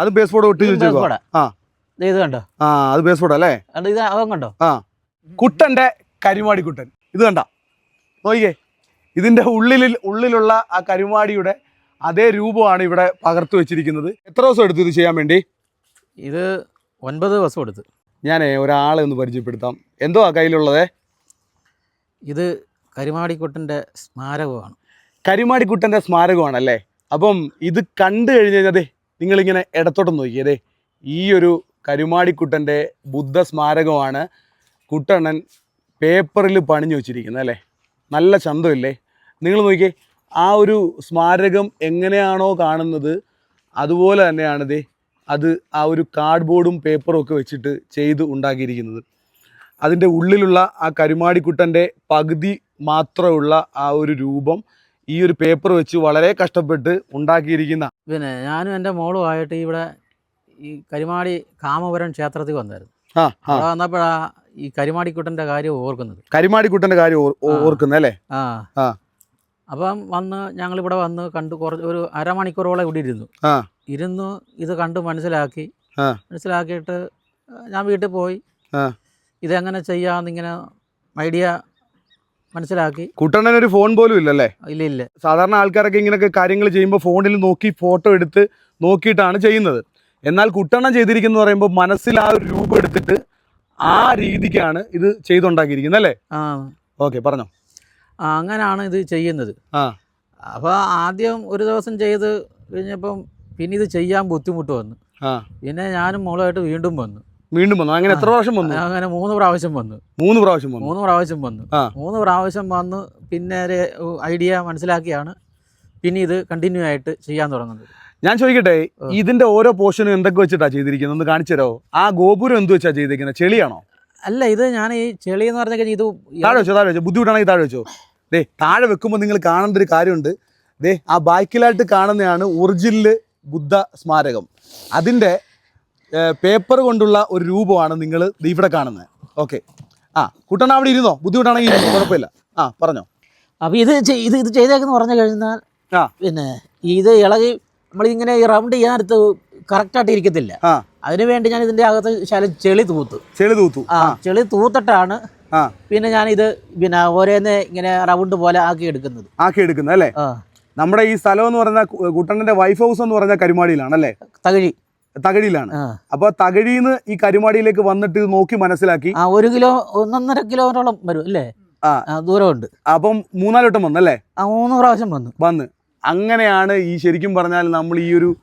അത് base board ഒട്ടി ആ? ഇത് കണ്ടോ? ആ അത് ബേസ് ബോർഡ് അല്ലേ? കണ്ടോ ഇത് അവൻ കണ്ടോ? ആ. കുട്ടന്റെ കരിമാടി കുട്ടൻ ഇത് കണ്ട? നോക്കിക്കേ. ഇതിന്റെ ഉള്ളിൽ ഉള്ളിലുള്ള ആ കരിമാടിയുടെ അതേ രൂപമാണ് ഇവിടെ പകർത്തു വെച്ചിരിക്കുന്നത്. എത്ര ദിവസം എടുത്തു ഇത് ചെയ്യാൻ വേണ്ടി? ഇത് ഒൻപത് ദിവസം എടുത്തു. ഞാനേ ഒരാളെ ഒന്ന് പരിചയപ്പെടുത്താം. എന്തോ ആ കയ്യിലുള്ളത്? ഇത് കരിമാടിക്കുട്ടന്റെ സ്മാരകമാണ്. കരിമാടിക്കുട്ടന്റെ സ്മാരകമാണല്ലേ? അപ്പം ഇത് കണ്ടു കഴിഞ്ഞ് കഴിഞ്ഞാൽ നിങ്ങളിങ്ങനെ ഇടത്തോട്ട് നോക്കിയതേ ഈ ഒരു കരുമാടിക്കുട്ടന്റെ ബുദ്ധ സ്മാരകമാണ് കുട്ടണ്ണൻ പേപ്പറിൽ പണിഞ്ഞു വെച്ചിരിക്കുന്നത് അല്ലേ? നല്ല ചന്തമില്ലേ? നിങ്ങൾ നോക്കിയേ ആ ഒരു സ്മാരകം എങ്ങനെയാണോ കാണുന്നത് അതുപോലെ തന്നെയാണ് അത് ആ ഒരു കാർഡ്ബോർഡും പേപ്പറും ഒക്കെ വെച്ചിട്ട് ചെയ്ത് ഉണ്ടാക്കിയിരിക്കുന്നത്. അതിന്റെ ഉള്ളിലുള്ള ആ കരുമാടിക്കുട്ടന്റെ പകുതി മാത്രമുള്ള ആ ഒരു രൂപം ഈ ഒരു പേപ്പർ വെച്ച് വളരെ കഷ്ടപ്പെട്ട് ഉണ്ടാക്കിയിരിക്കുന്ന പിന്നെ ഞാനും എന്റെ മോളുമായിട്ട് ഇവിടെ ഈ കരിമാടി കാമപുരം ക്ഷേത്രത്തിൽ വന്നായിരുന്നു. അവിടെ വന്നപ്പോഴാ ഈ കരിമാടിക്കുട്ടന്റെ കാര്യം ഓർക്കുന്നത്. കരിമാടിക്കുട്ടന്റെ കാര്യം ഓർ- ഓർക്കുന്നത് അല്ലേ? ആ. അപ്പം വന്ന് ഞങ്ങളിവിടെ വന്ന് കണ്ട് കുറച്ച് ഒരു അരമണിക്കൂറോളം ഇവിടെ ഇരുന്നു. ഇരുന്നു ഇത് കണ്ട് മനസ്സിലാക്കി. മനസ്സിലാക്കിയിട്ട് ഞാൻ വീട്ടിൽ പോയി. ഇതെങ്ങനെ ചെയ്യാമെന്നിങ്ങനെ ഐഡിയ മനസ്സിലാക്കി. കുട്ടണ്ണൻ ഒരു ഫോൺ പോലും ഇല്ലല്ലേ? ഇല്ല ഇല്ല. സാധാരണ ആൾക്കാരൊക്കെ ഇങ്ങനെയൊക്കെ കാര്യങ്ങൾ ചെയ്യുമ്പോൾ ഫോണിൽ നോക്കി ഫോട്ടോ എടുത്ത് നോക്കിയിട്ടാണ് ചെയ്യുന്നത്. എന്നാൽ കുട്ടണ്ണൻ ചെയ്തിരിക്കുന്ന പറയുമ്പോൾ മനസ്സിൽ ആ ഒരു രൂപം എടുത്തിട്ട് ആ രീതിക്കാണ് ഇത് ചെയ്തുണ്ടാക്കിയിരിക്കുന്നത് അല്ലേ? ആ. ഓക്കെ പറഞ്ഞോ. അങ്ങനെയാണ് ഇത് ചെയ്യുന്നത്. ആ. അപ്പോൾ ആദ്യം ഒരു ദിവസം ചെയ്ത് കഴിഞ്ഞപ്പം പിന്നെ ഇത് ചെയ്യാൻ ബുദ്ധിമുട്ട് വന്നു. ആ. പിന്നെ ഞാനും മോളുമായിട്ട് വീണ്ടും വന്നു. വീണ്ടും വന്നു. അങ്ങനെ എത്ര പ്രാവശ്യം വന്നു? അങ്ങനെ മൂന്ന് പ്രാവശ്യം വന്നു. മൂന്ന് പ്രാവശ്യം വന്നു. മൂന്ന് പ്രാവശ്യം വന്നു. മൂന്ന് പ്രാവശ്യം വന്ന് പിന്നെ ഒരു ഐഡിയ മനസ്സിലാക്കിയാണ്. പിന്നെ ഇത് കണ്ടിന്യൂ ആയിട്ട് ചെയ്യാൻ തുടങ്ങുന്നത്. ഞാൻ ചോദിക്കട്ടെ ഇതിന്റെ ഓരോ പോർഷനും എന്തൊക്കെ വെച്ചിട്ടാ ചെയ്തിരിക്കുന്നത്? ഒന്ന് കാണിച്ചു തരോ? ആ ഗോപുരം എന്ത് വെച്ചാ ചെയ്തിരിക്കുന്നത്? ചെളിയാണോ? അല്ല ഇത് ഞാൻ ഈ ചെളി എന്ന് പറഞ്ഞ കഴിഞ്ഞാൽ ഇത് താഴെ വെച്ചോ താഴെ വെച്ചോ. ബുദ്ധിമുട്ടാണെങ്കിൽ താഴെ വെച്ചോ. ദേ താഴെ വെക്കുമ്പോൾ നിങ്ങൾ കാണേണ്ട ഒരു കാര്യമുണ്ട്. ദേ ആ ബാക്കിലായിട്ട് കാണുന്നതാണ് ഒറിജിനൽ ബുദ്ധ സ്മാരകം. അതിന്റെ പേപ്പർ കൊണ്ടുള്ള ഒരു രൂപമാണ് നിങ്ങൾ ഇവിടെ കാണുന്നത് ഓക്കെ ആ കുട്ടണ അവിടെ ഇരുന്നോ? ബുദ്ധിമുട്ടാണെങ്കിൽ ഇരുന്നോ, കുഴപ്പമില്ല. ആ പറഞ്ഞോ. അപ്പോൾ ഇത് ഇത് ഇത് ചെയ്തേക്കെന്ന് പറഞ്ഞു കഴിഞ്ഞാൽ ആ. പിന്നെ ഇത് ഇളകി നമ്മളിങ്ങനെ ഈ റൗണ്ട് ചെയ്യാനടുത്ത് കറക്റ്റായിട്ട് ഇരിക്കത്തില്ല. ആ. അതിനു വേണ്ടി ഞാൻ ഇതിന്റെ അകത്ത് ശാല ചെളി തൂത്തു. ചെളി തൂത്തു. ആ ചെളി തൂത്തിട്ടാണ് ആ. പിന്നെ ഞാനിത് പിന്നെ ഓരോന്ന് ഇങ്ങനെ റൗണ്ട് പോലെ ആക്കി എടുക്കുന്നത്. ആക്കി എടുക്കുന്നത് അല്ലേ? നമ്മുടെ ഈ സ്ഥലം എന്ന് പറഞ്ഞാൽ കുട്ടണ്ണന്റെ വൈഫ് ഹൗസ് എന്ന് പറഞ്ഞാൽ കരുമാടിയിലാണ് അല്ലേ? തകഴി. തകഴിയിലാണ്. അപ്പൊ തകഴിന്ന് ഈ കരുമാടിയിലേക്ക് വന്നിട്ട് നോക്കി മനസ്സിലാക്കി. ആ ഒരു കിലോ ഒന്നൊന്നര കിലോമീറ്ററോളം വരും അല്ലേ? ആ. ദൂരമുണ്ട്. അപ്പം മൂന്നാൽ മൂന്നാലോട്ടം വന്നല്ലേ ആ മൂന്ന് പ്രാവശ്യം വന്നു. വന്ന്. അങ്ങനെയാണ് ഈ ശരിക്കും പറഞ്ഞാൽ നമ്മൾ ഈ ഒരു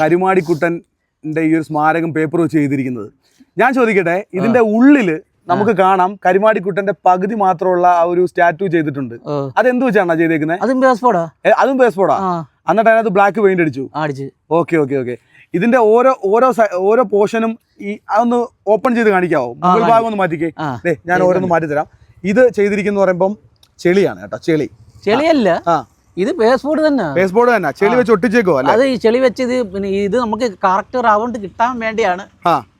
കരുമാടിക്കുട്ടന്റെ ഈ ഒരു സ്മാരകം പേപ്പർ വെച്ച് ചെയ്തിരിക്കുന്നത് ഞാൻ ചോദിക്കട്ടെ ഇതിന്റെ ഉള്ളിൽ നമുക്ക് കാണാം കരുമാടിക്കുട്ടന്റെ പകുതി മാത്രമുള്ള ആ ഒരു സ്റ്റാറ്റു ചെയ്തിട്ടുണ്ട്. അത് അതെന്ത് വെച്ചാണ് ചെയ്തേക്കുന്നത് അതും പേസ്പോടാ അതും ആ? എന്നിട്ട് അതിനകത്ത് ബ്ലാക്ക് പെയിന്റ് അടിച്ച്. Okay okay okay. ഇതിന്റെ ഓരോ ഓരോ ഓരോ പോർഷനും ഈ അതൊന്ന് ഓപ്പൺ ചെയ്ത് കാണിക്കാവോ? മുകൾ. ഭാഗം ഒന്ന് മാറ്റിക്കേ. ഞാൻ ഓരോന്ന് മാറ്റി തരാം ഇത് ചെയ്തിരിക്കുന്ന പറയുമ്പം ചെളിയാണ് കേട്ടോ ചെളി. ചെളിയല്ല. ആ. ഇത് പേസ്പോർട്ട് തന്നെ പേസ്പോർട്ട് തന്നെ ചെളി വെച്ച് ഒട്ടിച്ചേക്കോ അല്ലേ? അത് ഈ ചെളി വെച്ച് ഇത് പിന്നെ ഇത് നമുക്ക് കറക്റ്റ് റൗണ്ട് കിട്ടാൻ വേണ്ടിയാണ്.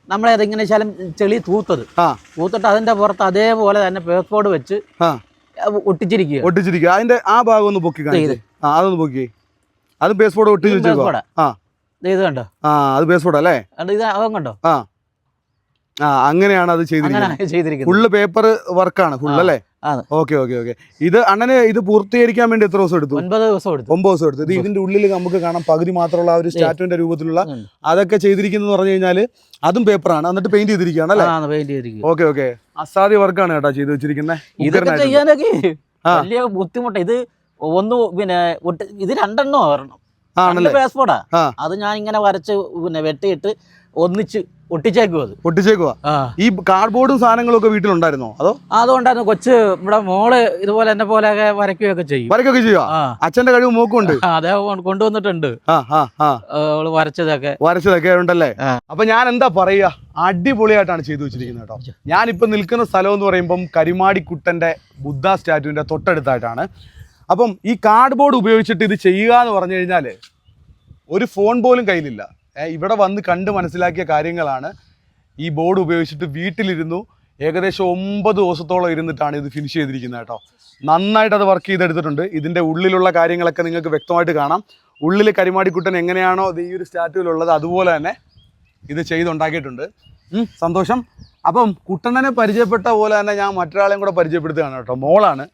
നമ്മളെ അതിങ്ങനെ ശലം ചെളി തൂത്തത്. തൂത്തിട്ട് അതിന്റെ പുറത്ത് അതേപോലെ തന്നെ പേസ്പോർട്ട് വെച്ച് ഒട്ടിച്ചിരിക്കുക. ഒട്ടിച്ചിരിക്കുക. അതിന്റെ ആ ഭാഗം ഒന്ന് പൊക്കി അതൊന്ന് പൊക്കി. അത് പേസ്പോർട്ട് ഒട്ടിച്ച് വെച്ചേക്കോ ആ. ഇത് കണ്ടോ? ആ അത് പേസ്പോർട്ട് അല്ലേ? കണ്ടോ ഇത് അവൻ കണ്ടോ? ആ. അങ്ങനെയാണ് അത് ചെയ്തിരിക്കുന്നത്. ഫുള്ള് പേപ്പർ വർക്കാണ് ഫുള്ള് അല്ലേ. ഓക്കെ ഓക്കെ ഓക്കെ ഇത് അണ്ണന് ഇത് പൂർത്തീകരിക്കാൻ വേണ്ടി എത്ര ദിവസം എടുത്തു? ഒൻപത് ദിവസം എടുത്തു. ഒമ്പത് ദിവസം എടുത്തു. ഇത് ഇതിന്റെ ഉള്ളിൽ നമുക്ക് കാണാം പകുതി മാത്രമുള്ള ആ ഒരു സ്റ്റാറ്റുവിന്റെ രൂപത്തിലുള്ള. അതൊക്കെ ചെയ്തിരിക്കുന്നത് പറഞ്ഞു കഴിഞ്ഞാൽ അതും പേപ്പറാണ് എന്നിട്ട് പെയിന്റ് ചെയ്തിരിക്കുകയാണ് അല്ലേ? ആ പെയിന്റ് ഓക്കെ ഓക്കെ അസാധ്യ വർക്കാണ് കേട്ടോ ചെയ്ത് വെച്ചിരിക്കുന്നത് ഇതൊക്കെ ചെയ്യാനൊക്കെ ആ. വലിയ ബുദ്ധിമുട്ട്. ഇത് ഒന്ന് പിന്നെ ഇത് രണ്ടെണ്ണം വരണം ആണല്ലേ? പേസ്പോർട്ടാ അത് ഞാൻ ഇങ്ങനെ വരച്ച് പിന്നെ വെട്ടിയിട്ട് ഒന്നിച്ച് ഒട്ടിച്ചേക്കുക അത്. ഒട്ടിച്ചേക്കുക ഈ കാർഡ്ബോർഡും സാധനങ്ങളും ഒക്കെ വീട്ടിലുണ്ടായിരുന്നോ? അതോ? അതുകൊണ്ടായിരുന്നു. കൊച്ച് ഇവിടെ മോൾ ഇതുപോലെ എന്നെ പോലെ വരയ്ക്കുകയൊക്കെ ചെയ്യും. വരയ്ക്കൊക്കെ ചെയ്യുക അച്ഛന്റെ കഴിവ് മോക്കുണ്ട് അതേ കൊണ്ടുവന്നിട്ടുണ്ട്. അവൾ വരച്ചതൊക്കെ. വരച്ചതൊക്കെ ഉണ്ടല്ലേ. അപ്പൊ ഞാൻ എന്താ പറയുക? അടിപൊളിയായിട്ടാണ് ചെയ്തു വെച്ചിരിക്കുന്നത് കേട്ടോ. ഞാനിപ്പോ നിൽക്കുന്ന സ്ഥലം എന്ന് പറയുമ്പം കരിമാടിക്കുട്ടന്റെ ബുദ്ധ സ്റ്റാറ്റുവിന്റെ തൊട്ടടുത്തായിട്ടാണ്. അപ്പം ഈ കാർഡ് ബോർഡ് ഉപയോഗിച്ചിട്ട് ഇത് ചെയ്യുക എന്ന് പറഞ്ഞു കഴിഞ്ഞാൽ ഒരു ഫോൺ പോലും കയ്യിലില്ല. ഇവിടെ വന്ന് കണ്ട് മനസ്സിലാക്കിയ കാര്യങ്ങളാണ്. ഈ ബോർഡ് ഉപയോഗിച്ചിട്ട് വീട്ടിലിരുന്നു ഏകദേശം ഒമ്പത് ദിവസത്തോളം ഇരുന്നിട്ടാണ് ഇത് ഫിനിഷ് ചെയ്തിരിക്കുന്നത് കേട്ടോ. നന്നായിട്ട് അത് വർക്ക് ചെയ്തെടുത്തിട്ടുണ്ട്. ഇതിന്റെ ഉള്ളിലുള്ള കാര്യങ്ങളൊക്കെ നിങ്ങൾക്ക് വ്യക്തമായിട്ട് കാണാം. ഉള്ളിൽ കരിമാടിക്കുട്ടൻ എങ്ങനെയാണോ ഈ ഒരു സ്റ്റാറ്റുവിലുള്ളത് അതുപോലെ തന്നെ ഇത് ചെയ്തുണ്ടാക്കിയിട്ടുണ്ട്. സന്തോഷം. അപ്പം കുട്ടണ്ണനെ പരിചയപ്പെട്ട പോലെ തന്നെ ഞാൻ മറ്റൊരാളെയും കൂടെ പരിചയപ്പെടുത്തുകയാണ് കേട്ടോ. മോളാണ്.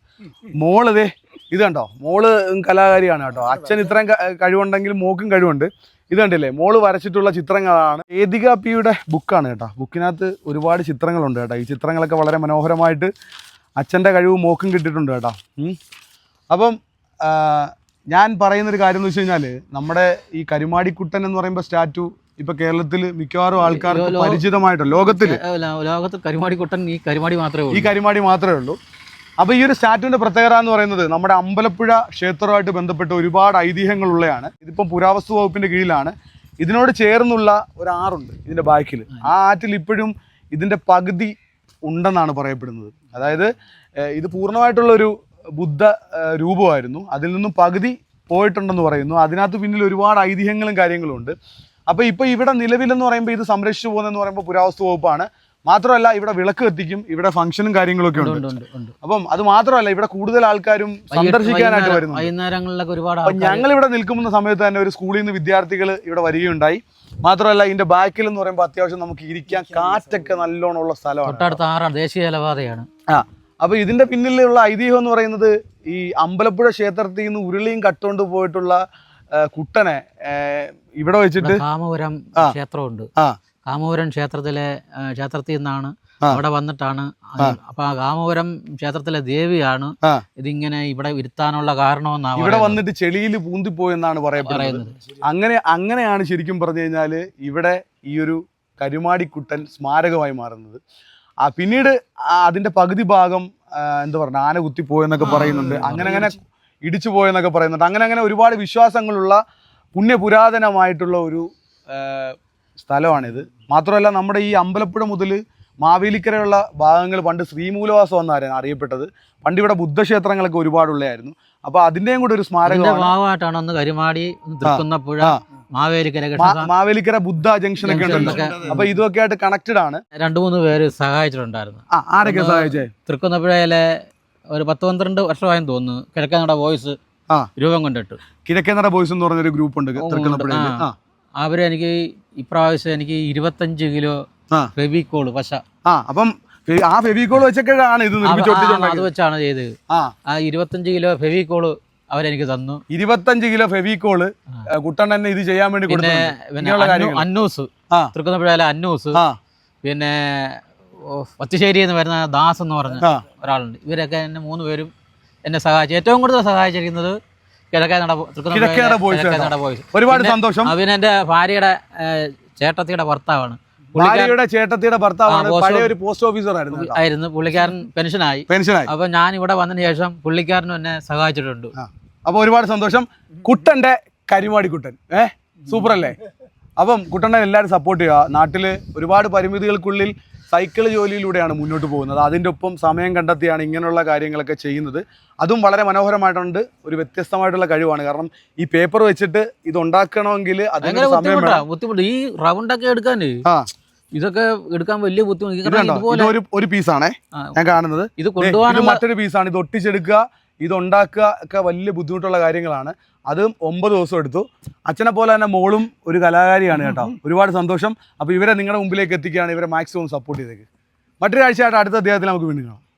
മോളതേ ഇത് കണ്ടോ? മോൾ കലാകാരിയാണ് കേട്ടോ. അച്ഛൻ ഇത്രയും കഴിവുണ്ടെങ്കിൽ മോക്കും കഴിവുണ്ട്. ഇത് കണ്ടില്ലേ? മോൾ വരച്ചിട്ടുള്ള ചിത്രങ്ങളാണ്. ഏതിക പിയുടെ ബുക്കാണ് കേട്ടോ. ബുക്കിനകത്ത് ഒരുപാട് ചിത്രങ്ങളുണ്ട് കേട്ടോ. ഈ ചിത്രങ്ങളൊക്കെ വളരെ മനോഹരമായിട്ട് അച്ഛന്റെ കഴിവ് മോക്കും കിട്ടിയിട്ടുണ്ട് കേട്ടോ. അപ്പം ഞാൻ പറയുന്നൊരു കാര്യം എന്ന് വെച്ച് കഴിഞ്ഞാൽ നമ്മുടെ ഈ കരുമാടിക്കുട്ടൻ എന്ന് പറയുമ്പോൾ സ്റ്റാറ്റു ഇപ്പൊ കേരളത്തിൽ മിക്കവാറും ആൾക്കാർക്ക് പരിചിതമായിട്ടോ. ലോകത്തിൽ ലോകത്ത് കരുമാടിക്കുട്ടൻ ഈ കരുമാടി മാത്രമേ ഉള്ളൂ. ഈ കരിമാടി മാത്രമേ ഉള്ളൂ. അപ്പോൾ ഈ ഒരു സ്റ്റാറ്റുവിന്റെ പ്രത്യേകത എന്ന് പറയുന്നത് നമ്മുടെ അമ്പലപ്പുഴ ക്ഷേത്രവുമായിട്ട് ബന്ധപ്പെട്ട് ഒരുപാട് ഐതിഹ്യങ്ങളുള്ളതാണ് ഇതിപ്പം പുരാവസ്തു വകുപ്പിന്റെ കീഴിലാണ്. ഇതിനോട് ചേർന്നുള്ള ഒരു ആറുണ്ട് ഇതിന്റെ ബാക്കിൽ ആ ആറ്റിൽ ഇപ്പോഴും ഇതിന്റെ പകുതി ഉണ്ടെന്നാണ് പറയപ്പെടുന്നത്. അതായത് ഇത് പൂർണമായിട്ടുള്ള ഒരു ബുദ്ധ രൂപമായിരുന്നു. അതിൽ നിന്നും പകുതി പോയിട്ടുണ്ടെന്ന് പറയുന്നു. അതിനകത്ത് പിന്നിൽ ഒരുപാട് ഐതിഹ്യങ്ങളും കാര്യങ്ങളും ഉണ്ട്. അപ്പോൾ ഇപ്പോൾ ഇവിടെ നിലവിലെന്ന് പറയുമ്പോൾ ഇത് സംരക്ഷിച്ചു പോകുന്നതെന്ന് പറയുമ്പോൾ പുരാവസ്തു വകുപ്പാണ്. മാത്രമല്ല ഇവിടെ വിളക്ക് കത്തിക്കും ഇവിടെ ഫംഗ്ഷനും കാര്യങ്ങളൊക്കെ ഉണ്ട് അപ്പം അത് മാത്രമല്ല ഇവിടെ കൂടുതൽ ആൾക്കാരും സന്ദർശിക്കാനായിട്ട് വരുന്നു വൈകുന്നേരങ്ങളിലൊക്കെ ഒരുപാട് ഞങ്ങൾ ഇവിടെ നിൽക്കുന്ന സമയത്ത് തന്നെ ഒരു സ്കൂളിൽ നിന്ന് വിദ്യാർത്ഥികൾ ഇവിടെ വരികയുണ്ടായി. മാത്രമല്ല ഇതിന്റെ ബാക്കിൽ എന്ന് പറയുമ്പോൾ അത്യാവശ്യം നമുക്ക് ഇരിക്കാൻ കാറ്റൊക്കെ നല്ലോണമുള്ള സ്ഥലമാണ്. തൊട്ടടുത്ത ആറാണ് ദേശീയ ജലപാതയാണ്. ആ അപ്പൊ ഇതിന്റെ പിന്നിലുള്ള ഐതിഹ്യം എന്ന് പറയുന്നത് ഈ അമ്പലപ്പുഴ ക്ഷേത്രത്തിൽ നിന്ന് ഉരുളിയും കട്ടുകൊണ്ട് പോയിട്ടുള്ള കുട്ടനെ ഇവിടെ വെച്ചിട്ട് രാമപുരം കാമപുരം ക്ഷേത്രമുണ്ട്. ആ കാമപുരം ക്ഷേത്രത്തിലെ ക്ഷേത്രത്തിൽ നിന്നാണ് അവിടെ വന്നിട്ടാണ് അപ്പൊ ആ കാമപുരം ക്ഷേത്രത്തിലെ ദേവിയാണ് ഇതിങ്ങനെ ഇവിടെ ഇരുത്താനുള്ള കാരണമെന്നാണ് ഇവിടെ വന്നിട്ട് ചെളിയിൽ പൂന്തിപ്പോയെന്നാണ് പറയപ്പെടുന്നത്. പറയുന്നത്. അങ്ങനെ അങ്ങനെയാണ് ശരിക്കും പറഞ്ഞു കഴിഞ്ഞാൽ ഇവിടെ ഈ ഒരു കരുമാടിക്കുട്ടൻ സ്മാരകമായി മാറുന്നത്. ആ പിന്നീട് അതിന്റെ പകുതി ഭാഗം എന്താ പറഞ്ഞ ആന കുത്തിപ്പോയെന്നൊക്കെ പറയുന്നുണ്ട്. അങ്ങനെ അങ്ങനെ ഇടിച്ചു പോയെന്നൊക്കെ പറയുന്നുണ്ട്. അങ്ങനെ അങ്ങനെ ഒരുപാട് വിശ്വാസങ്ങളുള്ള പുണ്യപുരാതനമായിട്ടുള്ള ഒരു ആ, സ്ഥലമാണിത്. മാത്രമല്ല നമ്മുടെ ഈ അമ്പലപ്പുഴ മുതൽ മാവേലിക്കരയുള്ള ഭാഗങ്ങൾ പണ്ട് ശ്രീമൂലവാസം എന്നായിരുന്നു അറിയപ്പെട്ടത്. പണ്ട് ഇവിടെ ബുദ്ധക്ഷേത്രങ്ങളൊക്കെ ഒരുപാടുള്ളതായിരുന്നു. അപ്പൊ അതിന്റെയും കൂടെ ഒരു സ്മാരക സ്മാരകമാണ്. ഭാഗമായിട്ടാണ് ഒന്ന് കരിമാടി മാവേലിക്കര മാവേലിക്കര ബുദ്ധ ഉണ്ടല്ലോ ജംഗ്ഷനൊക്കെ. അപ്പൊ ഇതൊക്കെ ആയിട്ട് കണക്റ്റഡ് ആണ്. രണ്ടു മൂന്ന് പേര് സഹായിച്ചിട്ടുണ്ടായിരുന്നു. ആരൊക്കെ സഹായിച്ചേ? തൃക്കുന്നപ്പുഴയിലെ ഒരു പത്ത് പന്ത്രണ്ട് വർഷമായെന്ന് തോന്നുന്നു. കിഴക്കേനട വോയിസ്. രൂപം കൊണ്ടിട്ട്. കിഴക്കേനട ബോയ്സ് എന്ന് പറഞ്ഞൊരു ഗ്രൂപ്പ് ഉണ്ട് തൃക്കുന്നപ്പുഴയിൽ ആ. ഇപ്രാവശ്യം എനിക്ക് ഇരുപത്തഞ്ച് കിലോ. ഫെവിക്കോൾ പശ. ആ അപ്പം ആ ഫെവിക്കോൾ വെച്ചൊക്കെയാണ് ഇത് അത് വെച്ചാണ് ചെയ്തത്. ആ. ഇരുപത്തഞ്ച് കിലോ ഫെവിക്കോൾ അവരെനിക്ക് തന്നു. ഇരുപത്തഞ്ച് കിലോ ഫെവിക്കോൾ കുട്ടൻ കുട്ടണ്ണനെ ഇത് ചെയ്യാൻ വേണ്ടി പിന്നെ. അന്നൂസ്. തൃക്കുന്നപ്പുഴയിലെ അന്നൂസ്. പിന്നെ ഒത്തിശ്ശേരി എന്ന് വരുന്ന ദാസ് എന്ന് പറഞ്ഞ ഒരാളുണ്ട്. ഇവരൊക്കെ എന്നെ മൂന്ന് പേരും എന്നെ സഹായിച്ചു. ഏറ്റവും കൂടുതൽ സഹായിച്ചിരിക്കുന്നത് കിഴക്കേനട ബോയ്സ് ഒരുപാട് സന്തോഷം. അഭിനന്റെ ഭാര്യയുടെ ചേട്ടത്തിയുടെ ഭർത്താവാണ്. ഭാര്യയുടെ ചേട്ടത്തിയുടെ ഭർത്താവാണ്. പോസ്റ്റ് പഴയ ഒരു പോസ്റ്റ് ഓഫീസർ ആയിരുന്നു ആയിരുന്നു. പുള്ളിക്കാരൻ പെൻഷനായി. പെൻഷനായി. അപ്പൊ ഞാൻ ഇവിടെ വന്നതിന് ശേഷം പുള്ളിക്കാരനും എന്നെ സഹായിച്ചിട്ടുണ്ട്. അപ്പൊ ഒരുപാട് സന്തോഷം. കുട്ടന്റെ കരിമാടി കുട്ടൻ. ഏഹ് സൂപ്പർ അല്ലേ അപ്പം കുട്ടനെ എല്ലാവരും സപ്പോർട്ട് ചെയ്യുക. നാട്ടിൽ ഒരുപാട് പരിമിതികൾക്കുള്ളിൽ സൈക്കിൾ ജോലിയിലൂടെയാണ് മുന്നോട്ട് പോകുന്നത്. അതിന്റെ ഒപ്പം സമയം കണ്ടെത്തിയാണ് ഇങ്ങനെയുള്ള കാര്യങ്ങളൊക്കെ ചെയ്യുന്നത്. അതും വളരെ മനോഹരമായിട്ടുണ്ട്. ഒരു വ്യത്യസ്തമായിട്ടുള്ള കഴിവാണ്. കാരണം ഈ പേപ്പർ വെച്ചിട്ട് ഇത് ഉണ്ടാക്കണമെങ്കിൽ അതിന് സമയം ബുദ്ധിമുട്ടാ. ഈ റൗണ്ട് ഒക്കെ എടുക്കാൻ ആ. ഇതൊക്കെ എടുക്കാൻ വലിയ ബുദ്ധിമുട്ട്. ഇതൊരു ഒരു പീസാണേ ഞാൻ കാണുന്നത്. ഇത് കൊണ്ടുപോകാൻ മറ്റൊരു പീസാണ് ഇത് ഒട്ടിച്ചെടുക്കുക. ഇത് ഉണ്ടാക്കുക ഒക്കെ വലിയ ബുദ്ധിമുട്ടുള്ള കാര്യങ്ങളാണ്. അതും ഒമ്പത് ദിവസം എടുത്തു. അച്ഛനെ പോലെ തന്നെ മോളും ഒരു കലാകാരിയാണ് കേട്ടോ. ഒരുപാട് സന്തോഷം. അപ്പോൾ ഇവരെ നിങ്ങളുടെ മുമ്പിലേക്ക് എത്തിക്കുകയാണ്. ഇവരെ മാക്സിമം സപ്പോർട്ട് ചെയ്തേക്ക്. മറ്റൊരാഴ്ചയായിട്ട് അടുത്ത അദ്ദേഹത്തിൽ നമുക്ക് വീണ്ടും കാണാം.